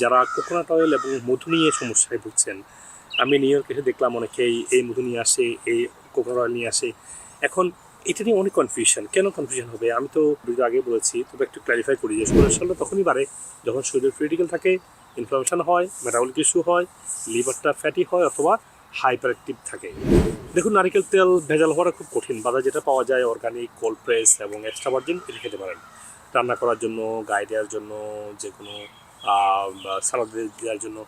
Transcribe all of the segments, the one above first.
যারা coconut oil এবং মধু নিয়ে সমস্যায় ভুগছেন, আমি নিউ ইয়র্কে এসে দেখলাম অনেকেই এই মধু নিয়ে আসে, এই কোকোনাট অয়েল নিয়ে আসে। এখন এটা নিয়ে অনেক কনফিউশন কেন কনফিউশন হবে? আমি তো ভিডিও আগে বলেছি, তবে একটু ক্ল্যারিফাই করি যে কোলেস্ট্রলটা তখনই বাড়ে যখন শরীরে ক্রিটিক্যাল থাকে ইনফ্লামেশন হয় মেটাবলিক ইস্যু হয় লিভারটা ফ্যাটি হয় অথবা হাইপার অ্যাক্টিভ থাকে। দেখুন, নারিকেল তেল ভেজাল হওয়াটা খুব কঠিন। বাজার যেটা পাওয়া যায় অর্গানিক কোল্ড প্রেস এবং এক্সট্রা ভার্জিন এটা খেতে পারেন। রান্না করার জন্য, গায়ে দেওয়ার জন্য যে কোনো সালাদ দেওয়ার জন্য।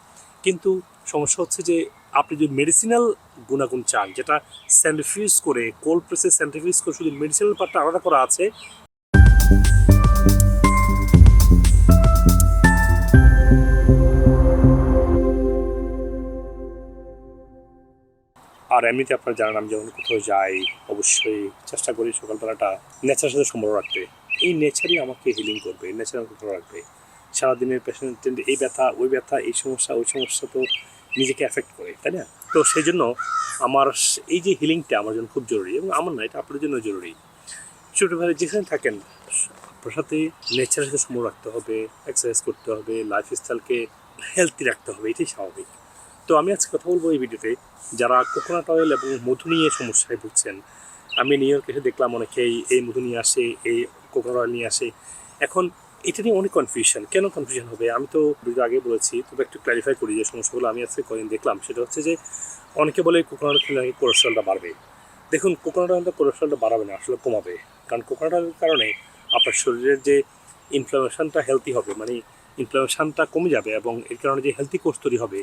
কিন্তু সমস্যা হচ্ছে যে, আপনি যদি মেডিসিনাল গুণাগুণ চান, যেটা স্যান্টিফিউজ করে কোল্ড প্রেসে স্যান্টিফিউজ করে শুধু মেডিসিনাল পার্টটা আলাদা করা আছে, আর এমনিতে আপনারা জানেন আমি যখন কোথাও যাই অবশ্যই চেষ্টা করি সকালবেলাটা নেচারের সাথে সম্পর্ক রাখতে। এই নেচারই আমাকে হিলিং করবে নেচার আমাকে ভালো রাখবে। সারাদিনের পেশেন্ট এই ব্যথা, ওই ব্যথা, এই সমস্যা, ওই সমস্যা তো নিজেকে এফেক্ট করে, তাই না? তো সেই জন্য আমার এই যে হিলিংটা আমার জন্য খুব জরুরি এবং আমার না, এটা আপনার জন্য জরুরি। ছোটোবেলায় যেখানে থাকেন, আপনার সাথে নেচারের সাথে সম্পর্ক রাখতে হবে এক্সারসাইজ করতে হবে লাইফ স্টাইলকে হেলদি রাখতে হবে, এটাই স্বাভাবিক। তো আমি আজকে কথা বলব এই ভিডিওতে যারা কোকোনাট অয়েল এবং মধু নিয়ে সমস্যায় ভুগছেন, আমি নিউ ইয়র্কে এসে দেখলাম অনেকেই এই মধু নিয়ে আসে, এই কোকোনাট অয়েল নিয়ে আসে। এখন এটা নিয়ে অনেক কনফিউশন কেন কনফিউশন হবে? আমি তো ভিডিও আগে বলেছি, তবে একটু ক্ল্যারিফাই করি যে সমস্যাগুলো আমি আজকে কদিন দেখলাম। সেটা হচ্ছে যে, অনেকে বলে কোকোনাট খেলে নাকি কোলেস্ট্রলটা বাড়বে। দেখুন কোকোনাট অয়েলটা কোলেস্ট্রলটা বাড়াবে না, আসলে কমাবে। কারণ কোকোনাট অয়েলের কারণে আপনার শরীরের যে ইনফ্লামেশনটা হেলদি হবে মানে ইনফ্লামেশনটা কমে যাবে এবং এর কারণে যে হেলদি কোর্স তৈরি হবে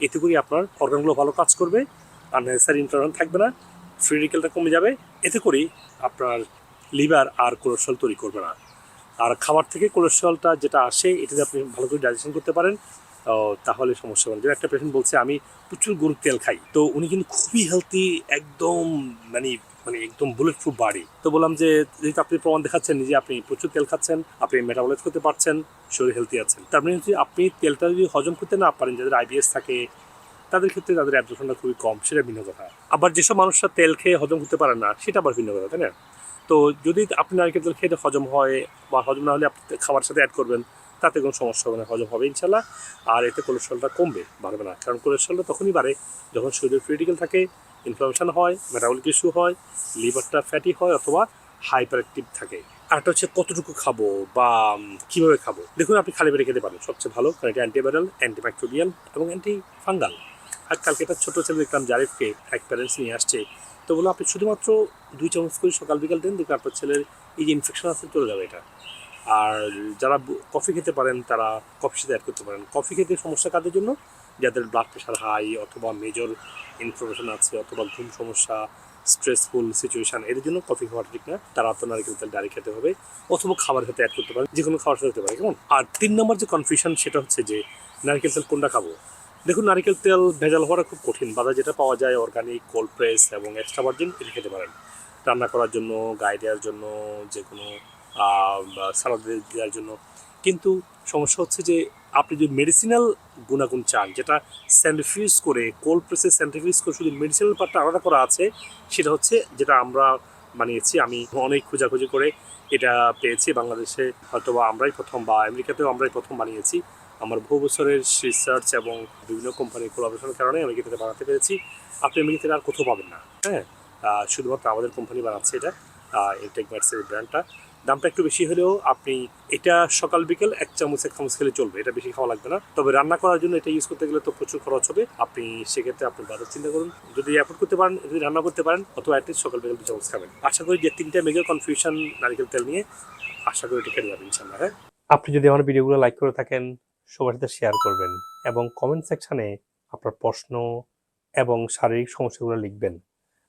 এতে করে আপনার অর্গানগুলো ভালো কাজ করবে আর নেসারি ইনফ্লামেশন থাকবে না ফ্রি রেডিকেলটা কমে যাবে এতে করেই আপনার লিভার আর কোলেস্ট্রল তৈরি করবে না। আর খাবার থেকে কোলেস্ট্রলটা যেটা আসে, এটাতে আপনি ভালো করে ডাইজেশন করতে পারেন। তাহলে সমস্যা হবে যেমন একটা পেশেন্ট বলছে, আমি প্রচুর গরুর তেল খাই। তো উনি কিন্তু খুবই হেলদি একদম মানে মানে একদম বুলেট প্রুফ বাড়ি তো বললাম যে, যেহেতু আপনি প্রমাণ দেখাচ্ছেন যে আপনি প্রচুর তেল খাচ্ছেন, আপনি মেটাবলাইজ করতে পারছেন, শরীর হেলদি আছেন। তার মানে হচ্ছে, আপনি তেলটা যদি হজম করতে না পারেন, যাদের আইবিএস থাকে, তাদের ক্ষেত্রে তাদের অ্যাবজর্পশনটা খুবই কম, সেটা ভিন্ন কথা। আবার যেসব মানুষরা তেল খেয়ে হজম করতে পারে না, সেটা আবার ভিন্ন কথা, তাই না? তো যদি আপনি নারকেল তেল খেয়ে হজম হয় বা হজম না হলে আপনি খাবার সাথে অ্যাড করবেন, তাতে কোনো সমস্যা হবে না, হজম হবে ইনশাল্লাহ আর এতে কোলেস্ট্রলটা কমবে, বাড়বে না। কারণ কোলেস্ট্রলটা তখনই বাড়ে যখন শরীরে ক্রিটিক্যাল থাকে ইনফ্লামেশন হয় মেটাবলিক ইস্যু হয় লিভারটা ফ্যাটি হয় অথবা হাইপার অ্যাক্টিভ থাকে আরটা হচ্ছে কতটুকু খাব বা কীভাবে খাব? দেখুন, আপনি খালি পেটে খেতে পারেন। সবচেয়ে ভালো, কারণ এটা অ্যান্টিভাইরাল অ্যান্টিব্যাকটেরিয়াল এবং অ্যান্টি ফাঙ্গাল আর কালকে একটা ছোটো ছেলে দেখলাম, জারিফকে এক প্যারেন্টস নিয়ে আসছে তো বলো আপনি শুধুমাত্র দুই চামচ করে সকাল বিকাল দেন দেখবেন আপনার ছেলের এই যে ইনফেকশন আছে, চলে যাবে এটা। আর যারা কফি খেতে পারেন, তারা কফি সাথে অ্যাড করতে পারেন। কফি খেতে সমস্যা কাদের জন্য? যাদের ব্লাড প্রেশার হাই অথবা মেজর ইনফরমেশন আছে, অথবা ঘুম সমস্যা স্ট্রেসফুল সিচুয়েশান এদের জন্য কফি খাওয়া ঠিক না। তারা তো নারকেল তেল ডাইরেক্ট খেতে হবে, অথবা খাবার সাথে অ্যাড করতে পারেন যে কোনো খাবার সাথে পারে। কেমন? আর তিন নম্বর যে কনফিউশন সেটা হচ্ছে যে, নারকেল তেল কোনটা খাব? দেখুন, নারকেল তেল ভেজাল হওয়াটা খুব কঠিন। বাজার যেটা পাওয়া যায় অর্গানিক কোল্ড প্রেস এবং এক্সট্রা ভার্জিন এটা খেতে পারেন। রান্না করার জন্য, গায়ে দেওয়ার জন্য যে কোনো সালাদ দেওয়ার জন্য। কিন্তু সমস্যা হচ্ছে যে, আপনি যদি মেডিসিনাল গুণাগুণ চান, যেটা স্যান্টিফিউজ করে কোল্ড প্রেসে স্যান্টিফিউজ করে শুধু মেডিসিনাল পার্টটা আলাদা করা আছে, সেটা হচ্ছে যেটা আমরা বানিয়েছি। আমি অনেক খোঁজাখুঁজি করে এটা পেয়েছি। বাংলাদেশে হয়তো বা আমরাই প্রথম বা আমেরিকাতেও আমরাই প্রথম বানিয়েছি। আমার বহু বছরের রিসার্চ এবং বিভিন্ন কোম্পানির কোলাবোরেশনের কারণে আমি কিন্তু বানাতে পেরেছি। আপনি আমি কিন্তু আর কোথাও পাবেন না। হ্যাঁ? শুধুমাত্র আমাদের কোম্পানি বানাচ্ছে এটা ইনটেক ম্যাটসের ব্র্যান্ডটা দামটা একটু বেশি হলেও আপনি এটা সকাল বিকেল এক চামচ এক চামচ খেলে চলবে, এটা বেশি খাওয়া লাগবে না। তবে রান্না করার জন্য এটা ইউজ করতে গেলে তো প্রচুর খরচ হবে। আপনি সেক্ষেত্রে আপনি বাজার চিন্তা করুন। যদি অ্যাফোর্ড করতে পারেন, যদি রান্না করতে পারেন, অথবা অ্যাটলিস্ট সকাল বিকেল দু চামচ খাবেন। আশা করি যে তিনটা মেজর কনফিউশন নারিকেল তেল নিয়ে আশা করি এটা কেটে যাবে ইনশাল্লাহ হ্যাঁ? আপনি যদি আমার ভিডিওগুলো লাইক করে থাকেন, সবার সাথে শেয়ার করবেন এবং কমেন্ট সেকশানে আপনার প্রশ্ন এবং শারীরিক সমস্যাগুলো লিখবেন।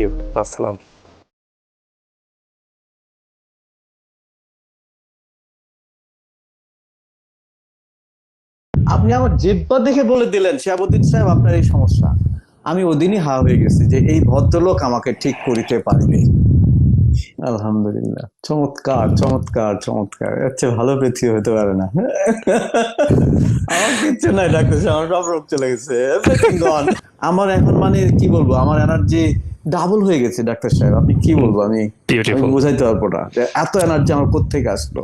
ইউ, আসসালাম। আপনি আমার জিব্বা দেখে বলে দিলেন, শিয়াবুদ্দিন সাহেব, আপনার এই সমস্যা। আমি ওদিনই হা হয়ে গেছি যে এই ভদ্রলোক আমাকে ঠিক করিতে পারিনি। আলহামদুলিল্লাহ। চমৎকার চমৎকার চমৎকার। চেয়ে ভালো পৃথিবী হতে পারে না। আমার কিচ্ছু নাই ডাক্তার আমার সব রোগ চলে গেছে। আমার এখন মানে কি বলব আমার এনার্জি ডাবল হয়ে গেছে ডাক্তার সাহেব। আপনি কি বলব আমি আমি বোঝাইতে পারব না এত এনার্জি আমার কোথেকে আসলো।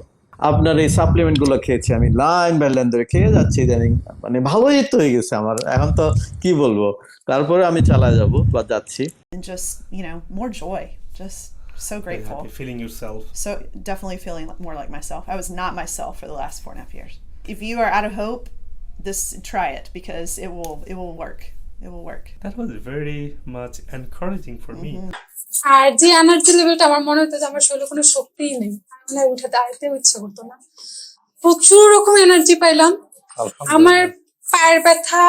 আপনার এই সাপ্লিমেন্টগুলো খেয়েছি আমি লাইন বাই লাইন ধরে খেয়ে যাচ্ছি ইদানিং। মানে ভালোই তো হয়ে গেছে আমার। এখন তো কি বলব তারপরে আমি চালা যাব বা যাচ্ছি। Just you know more joy just so grateful feeling yourself so definitely feeling more like myself i was not myself for the last four and a half years if you are out of hope this try it because it will it will work it will work That was very much encouraging for me. আর যে energy লেভেলটা আমার মনে হতো যে আমার শরীরে কোনো শক্তিই নেই মানে উঠে দাঁড়াতেও ইচ্ছে করতো না প্রচুর রকম এনার্জি পাইলাম আমার পায়ের ব্যথা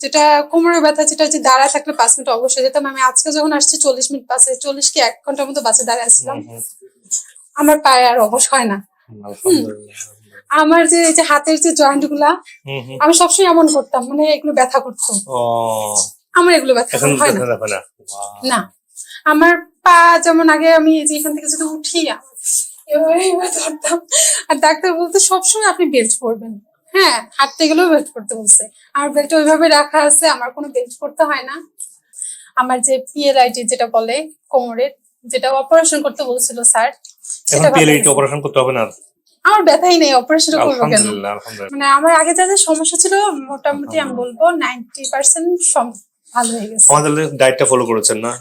যেটা কোমরের ব্যথা যেটা যে দাঁড়ায় থাকলে পাঁচ মিনিট অবশ্যই যেতাম। আমি আজকে যখন আসছি চল্লিশ মিনিট বাসে চল্লিশ কি এক ঘণ্টার মতো বাসে দাঁড়ায় আসছিলাম। আমার পায়ে আর অবশ হয় না। আমার যে এই যে হাতের যে জয়েন্টগুলা আমি সবসময় এমন করতাম মানে এগুলো ব্যথা করতো। আমার এগুলো ব্যথা হয় না। না। আমার পা যেমন আগে আমি যে এখান থেকে যদি উঠি এভাবে এভাবে ধরতাম আর ডাক্তার বলতে সবসময় আপনি বেল্ট পরবেন। হ্যাঁ হাঁটতে গেলেও বেল্ট পরতে বলছে। আর বেল্ট ওইভাবে রাখা আছে আমার কোনো বেল্ট করতে হয় না। আমার যে পিএলআইটি যেটা বলে কোমরের যেটা অপারেশন করতে বলছিল স্যার সেটা পিএলআইটি অপারেশন করতে হবে না আমার ব্যথাই নেই অপারেশন করব কেন? মানে আমার আগে যাদের সমস্যা ছিল মোটামুটি আমি বলব নাইনটি পার্সেন্ট ভালো হয়ে গেছে। আমাদের ডায়েটটা ফলো করেছেন না?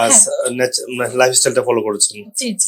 আর হ্যাঁ। লাইফস্টাইলটা ফলো করেছেন? জি জি।